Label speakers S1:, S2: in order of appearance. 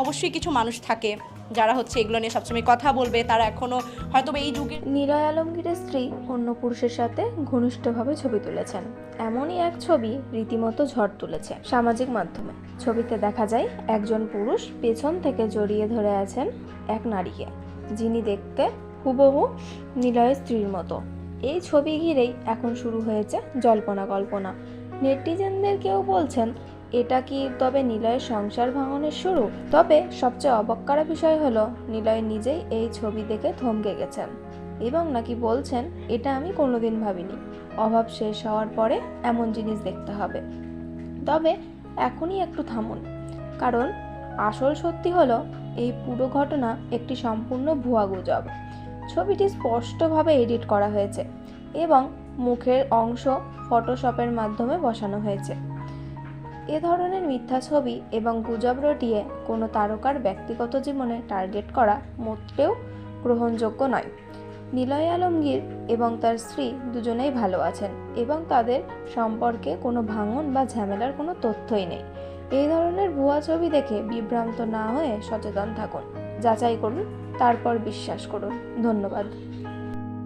S1: অবশ্যই কিছু মানুষ থাকে যারা হচ্ছে এগুলো নিয়ে সবসময় কথা বলবে। তারা এখনও হয়তো এই যুগে
S2: নিলয় আলমগীরের স্ত্রী অন্য পুরুষের সাথে ঘনিষ্ঠভাবে ছবি তুলেছেন। এমনই এক ছবি রীতিমতো ঝড় তুলেছে সামাজিক মাধ্যমে। ছবিতে দেখা যায়, একজন পুরুষ পেছন থেকে জড়িয়ে ধরে আছেন এক নারীকে, যিনি দেখতে হুবহু নিলয়ের স্ত্রীর মতো। এই ছবি ঘিরেই এখন শুরু হয়েছে জল্পনা কল্পনা। নেটিজেনদের কেউ বলছেন এটা কি তবে নিলয়ের সংসার ভাঙনের শুরু? তবে সবচেয়ে অবাক বিষয় হলো, নিলয় নিজেই এই ছবি দেখে থমকে গেছেন এবং নাকি বলছেন, এটা আমি কোনোদিন ভাবিনি। অভাব শেষ হওয়ার পরে এমন জিনিস দেখতে হবে। তবে এখনই একটু থামুন। কারণ আসল সত্যি হলো, এই পুরো ঘটনা একটি সম্পূর্ণ ভুয়া গুজব। ছবিটি স্পষ্টভাবে এডিট করা হয়েছে এবং মুখের অংশ ফটোশপের মাধ্যমে বসানো হয়েছে। এ ধরনের মিথ্যা ছবি এবং গুজব রটিয়ে কোনো তারকার ব্যক্তিগত জীবনে টার্গেট করা মোটেও গ্রহণযোগ্য নয়। নিলয় আলমগীর এবং তার স্ত্রী দুজনেই ভালো আছেন এবং তাদের সম্পর্কে কোনো ভাঙন বা ঝামেলার কোনো তথ্যই নেই। এই ধরনের ভুয়া ছবি দেখে বিভ্রান্ত না হয়ে সচেতন থাকুন। যাচাই করুন, তারপর বিশ্বাস করুন। ধন্যবাদ।